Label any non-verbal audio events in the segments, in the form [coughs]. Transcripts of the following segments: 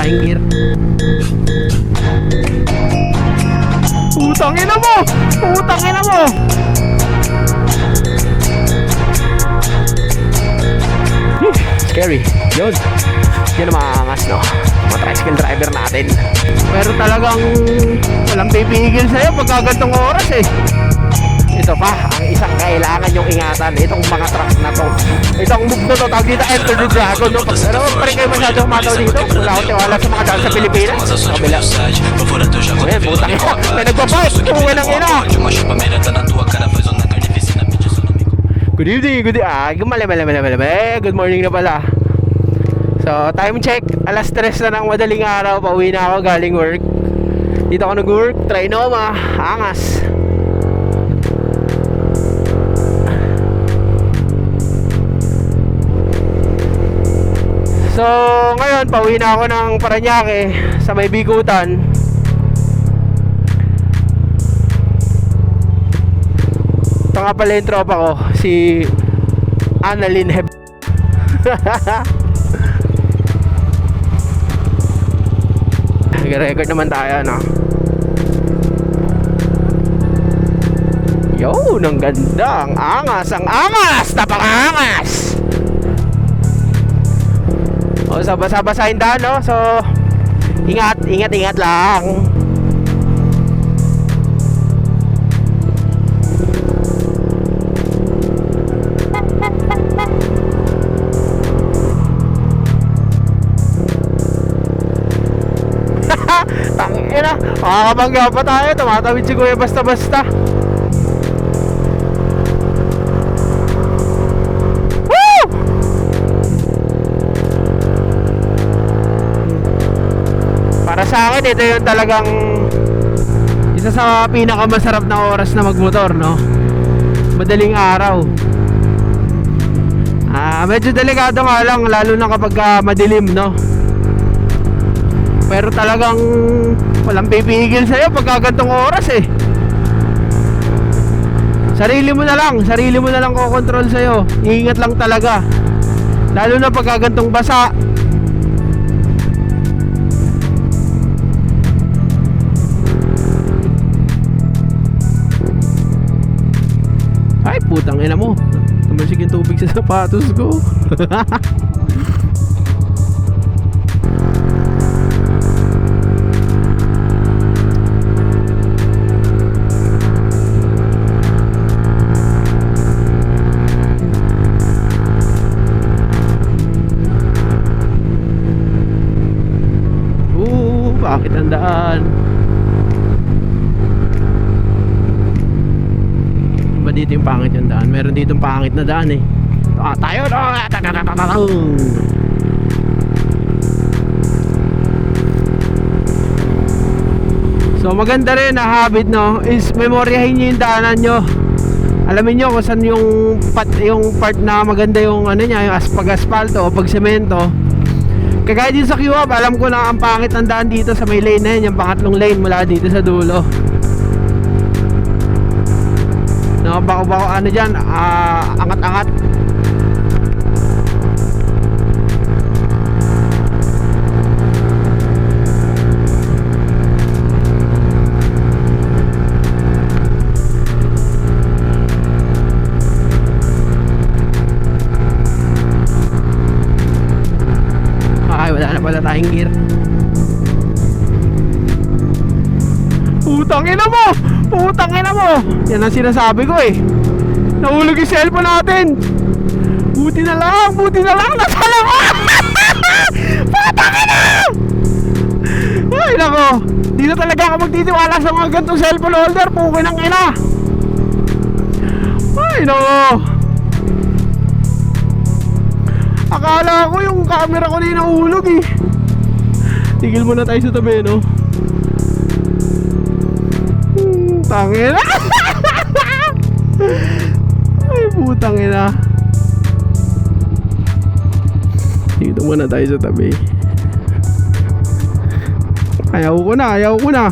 tayong gear. Putang ina mo! Putang ina mo! Hmm, Scary. Yun. Yun ang maangas, no? Mga tricycle driver natin. Pero talagang walang pipigil sa'yo pagka gantong oras eh. Yung ingatan. Itong mga truck na to. Itong move na to, tawag dito Enter the Dragon. No? Pero pa rin kayo masyadong mataw dito. Wala akong tiwala sa mga daan sa Pilipinas. Kabila. Ayan, putang [laughs] ina. May nagpa-fight. Tunga ng ina. Good evening, good evening. Ah, mali, mali, mali, mali. Good morning na pala. So, time check. Alas 3 na ng madaling araw. Pauwi na ako galing work. Dito ako nag-work. Trinoma. Angas. So, ngayon, pauwi na ako ng Paranaque sa may Bikutan. Ito nga pala yung tropa ko, si Annalyn Heb. [laughs] Nag-record naman tayo, no? Yo, ang ganda, ang angas, ang angas, tapangangas! O, so basa-basahin daan, no? So, ingat, ingat, ingat lang. [laughs] Tangina, makakabangga pa tayo. Tumatawid si Kuya basta-basta. Sa akin, ito yung talagang isa sa pinakamasarap na oras na magmotor, no? Madaling araw. Ah, medyo delikado nga lang lalo na kapag ah, madilim, no? Pero talagang walang pipigil sa'yo pagka gantong oras eh. Sarili mo na lang, sarili mo na lang kokontrol sa'yo. Iingat lang talaga. Lalo na pagka gantong basa. Ay, putang ina mo. Tumasik yung tubig sa sapatos ko. [laughs] Bakit ang daan? Iba dito yung pangit yung daan. Meron dito yung pangit na daan eh. Ah, tayo no! So maganda rin na habit no is memoryahin nyo yung daanan nyo. Alamin nyo kung saan yung, pat, yung part na maganda yung ano niya, yung as, pag-asfalto o pag-semento. Kagaya din sa Q-Hub, alam ko na ang pangit ng daan dito sa may lane na yun, yung pangatlong lane mula dito sa dulo. No, bako bako ano diyan, ah, angat-angat. Tayong gear. Putang ina mo! Putang ina mo! Yan ang sinasabi ko eh. Nahulog yung cellphone natin. Buti na lang, buti na lang. Nasa lang [laughs] ako! Putang ina! Ay, nako. Di na talaga ako magtitiwala sa mga gantong cellphone holder. Pukin ang ina. Ay, nako. Akala ko yung camera ko na yung eh. Tigil muna tayo sa tabi, no? Hmm, Tangina. [laughs] Ay, putang ina. Dito muna tayo sa tabi. Ayaw ko na, ayaw ko na.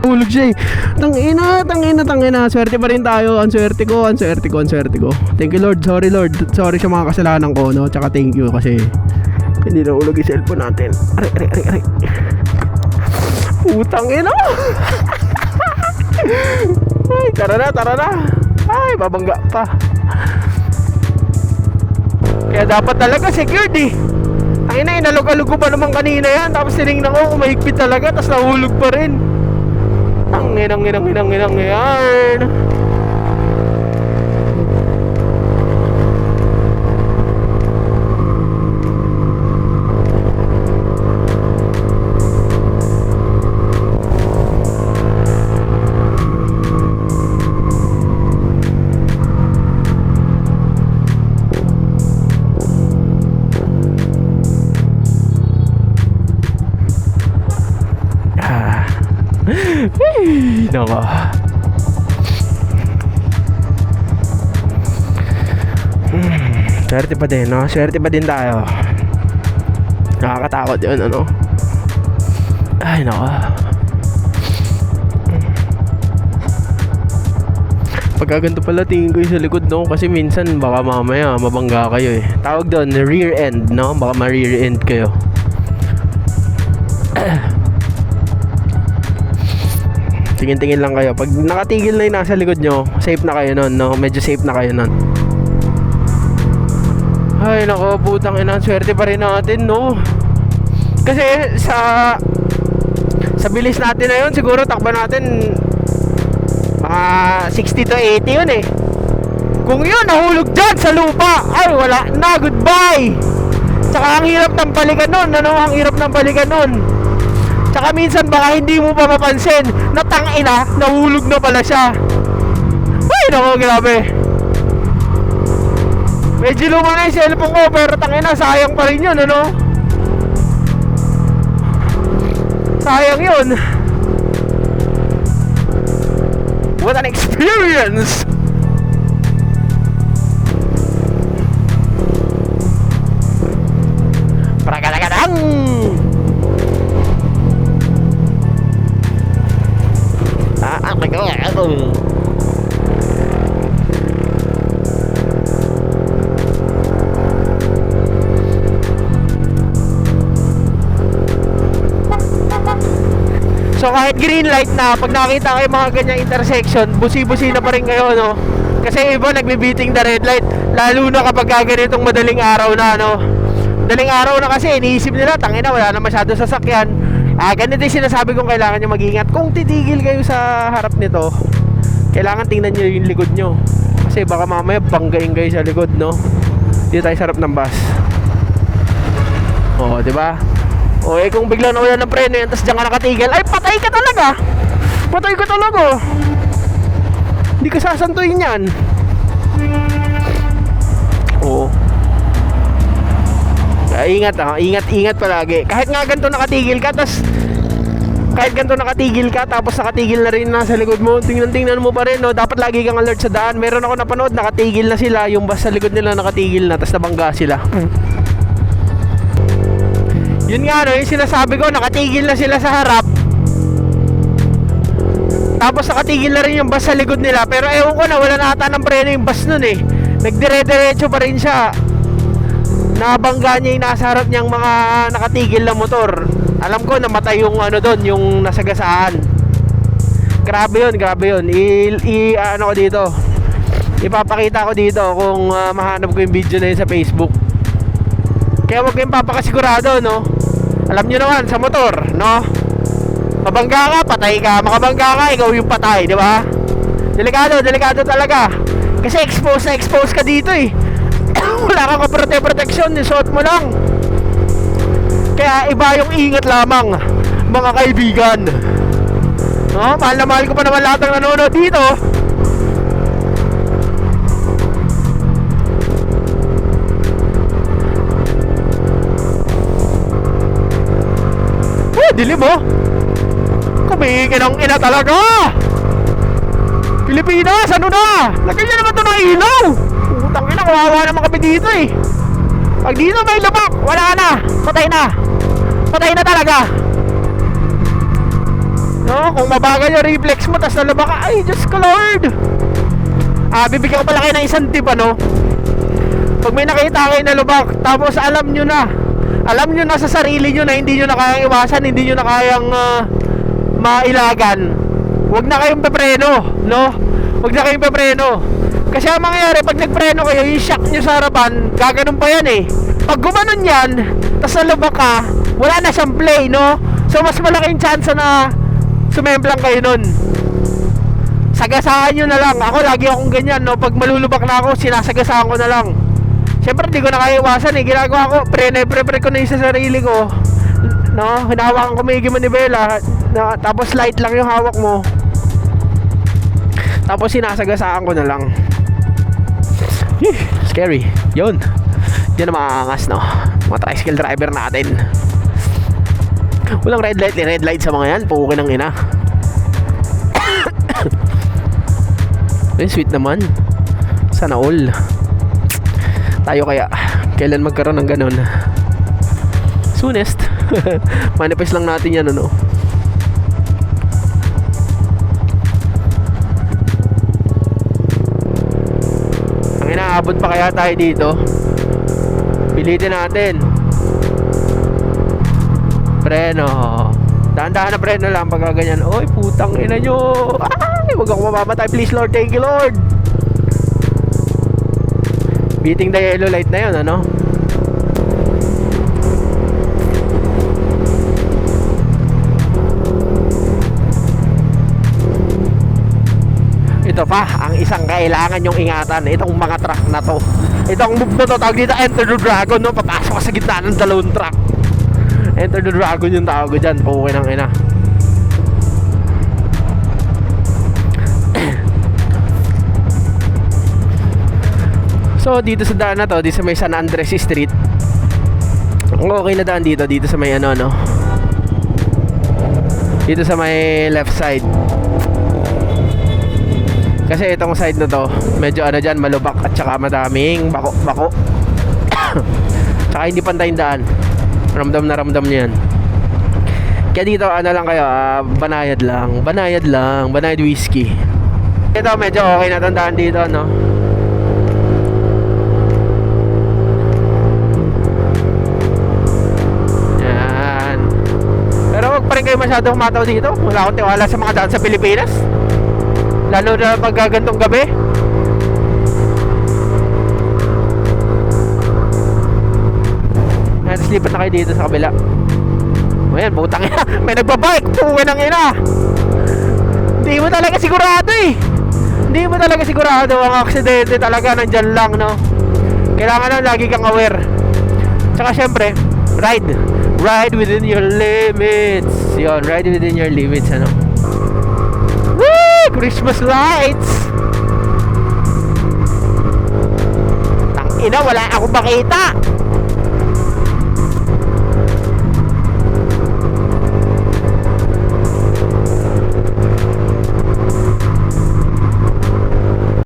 Hulog siya eh. Tangina, tangina, tangina. Swerte pa rin tayo. Ang swerte ko, ang swerte ko, ang swerte ko. Thank you Lord. Sorry Lord. Sorry sa mga kasalanan ko, no? Tsaka thank you kasi Hindi na ulog yung cellphone natin. Aray, aray, aray, aray. Putang ina. [laughs] Ay, tara na, tara na. Ay, babangga pa. Kaya dapat talaga secured eh. Ang ina, inalog-alog ko pa naman kanina yan. Tapos tinignan ko, umahigpit talaga. Tapos nahulog pa rin. Ang inang, inang, inang, inang, yan. Ay, nako. Hmm, Swerte pa din, no? Swerte pa din tayo. Nakakatakot yun, ano? Ay, nako. Pagka ganito pala tingin ko yung sa likod, no? Kasi minsan baka mamaya mabangga kayo eh. Tawag doon, rear end, no? Baka ma-rear end kayo. Tingin-tingin lang kayo. Pag nakatigil na yung nasa likod nyo, safe na kayo nun, no? Medyo safe na kayo nun. Ay, nako, putang ina, swerte pa rin natin, no? Kasi sa sa bilis natin na yun, siguro takba natin mga 60 to 80 yun eh. Kung yun, nahulog dyan sa lupa, ay wala na, goodbye! Tsaka ang hirap ng balikan nun, ano, ang hirap ng balikan nun. Tsaka minsan baka hindi mo pa mapansin na tangina, nahulog na pala siya. Ay, nako, grabe. Medyo luma na yung cellphone ko, pero tangina, sayang pa rin yun, ano? Sayang yun. What an experience! God. So kahit green light na, pag nakita kayo mga ganyang intersection, busi-busi na pa rin kayo, no? Kasi iba nagbibiting the red light, lalo na kapag ganitong madaling araw na, no? Madaling araw na kasi, iniisip nila, tangina, wala na masyado sasakyan. Ah, ganito yung sinasabi kong kailangan nyo mag-ingat. Kung titigil kayo sa harap nito, kailangan tingnan nyo yung likod nyo. Kasi baka mamaya banggain kayo sa likod, no? Dito tayo sa harap ng bus. Oo, di ba? O eh kung bigla nawala ng preno yan tapos diyan ka nakatigil, ay patay ka talaga. Patay ka talaga. Hindi ka sasantuin yan. Oo. Kaya ingat ha, ingat ingat palagi. Kahit nga ganito nakatigil ka tapos kahit ganito nakatigil ka tapos nakatigil na rin nasa likod mo, tingnan-tingnan mo pa rin, no? Dapat lagi kang alert sa daan. Meron ako napanood, nakatigil na sila, yung bus sa likod nila nakatigil na, tapos nabangga sila. Yun nga no, yung sinasabi ko, nakatigil na sila sa harap. Tapos nakatigil na rin yung bus sa likod nila. Pero ewan ko na, wala na ata ng preno yung bus nun eh. Nagdire-diretso pa rin siya. Nabangga niya yung nasa harap niyang mga nakatigil na motor. Alam ko, namatay yung ano doon, yung nasagasaan. Grabe yun, grabe yun. I, i ano ko dito. Ipapakita ko dito kung ah, mahanap ko yung video na yun sa Facebook. Kaya huwag kayong papakasigurado, no? Alam nyo naman, sa motor, no? Mabangga ka, patay ka. Makabangga ka, ikaw yung patay, di ba? Delikado, delikado talaga. Kasi expose na expose ka dito eh. Wala kang prote protection, yung suot mo lang. Kaya iba yung ingat lamang, mga kaibigan. No? Mahal na mahal ko pa naman lahat ng nanonood dito. Oh, dilim oh. Kumingin ang ina talaga. Pilipinas, ano na? Lagyan niya naman ito ng ilaw. Putang ina, kawawa naman kami dito eh. Pag dito may lubak, wala na. Patay na. Patay na talaga. No, kung mabagal yung reflex mo, tas nalubak ka, ay, Diyos ko Lord. Ah, bibigyan ko pala kayo ng isang tip, ano? Pag may nakita kayo na lubak, tapos alam nyo na alam nyo na sa sarili nyo na hindi nyo na kayang iwasan, hindi nyo na kayang ah, mailagan, huwag na kayong pepreno, no? Huwag na kayong pepreno. Kasi ang mangyayari, pag nagpreno kayo, yung shock nyo sa harapan, gaganon pa yan eh. Pag gumanon yan, tas nalubak ka, wala na siyang play, no? So, mas malaking chance na sumemplang kayo nun. Sagasaan nyo na lang. Ako, lagi akong ganyan, no? Pag malulubak na ako, sinasagasaan ko na lang. Siyempre, di ko na kaya iwasan eh. Ginagawa ko, pre na pre ko na yung sa sarili ko. No? Hinahawakan ko may manibela. Na, tapos light lang yung hawak mo. Tapos sinasagasaan ko na lang. Yeh, scary. Yun. Yan ang maangas, no? Mga tricycle driver natin. Walang red light, red light sa mga yan. Pukin ng ina. [coughs] Eh, sweet naman. Sana all. Tayo kaya, kailan magkaroon ng ganun? Soonest. [laughs] Manifest lang natin yan, ano? Ang inaabot pa kaya tayo dito? Pilitin natin. Preno. Dahan-dahan na preno lang pagka ganyan. Oy, putang ina nyo. Ay, huwag ako mamamatay. Please, Lord. Thank you, Lord. Beating the yellow light na yun, ano? Ito pa, ang isang kailangan yung ingatan. Itong mga truck na to. Itong move na to, tawag dito, Enter the Dragon, no? Papasok sa gitna ng dalawang truck. Enter the Dragon yung tawag ko dyan. Pukin ng ina. [clears throat] So dito sa daan na to, dito sa may San Andres Street. Ang okay na daan dito, dito sa may ano no. Dito sa may left side. Kasi itong side na to, medyo ano dyan, malubak at saka madaming bako, bako. [coughs] tsaka hindi pantay daan. Ramdam na ramdam niyan. Kaya dito ano lang kayo, ah, banayad lang, banayad lang, banayad whiskey. Ito medyo okay na tong daan dito, no? Yan. Pero wag pa rin kayo masyadong mataw dito. Wala akong tiwala sa mga daan sa Pilipinas. Lalo na pag gantong gabi. Ayan, tapos lipat na kayo dito sa kabila. O yan, putang ina. [laughs] May nagbabike. Puwi ng ina. Hindi mo talaga sigurado eh. Hindi mo talaga sigurado ang aksidente talaga nandyan lang, no? Kailangan lang lagi kang aware. Tsaka syempre, ride. Ride within your limits. Yun, ride within your limits, ano? Christmas lights! Tang ina, wala akong makita!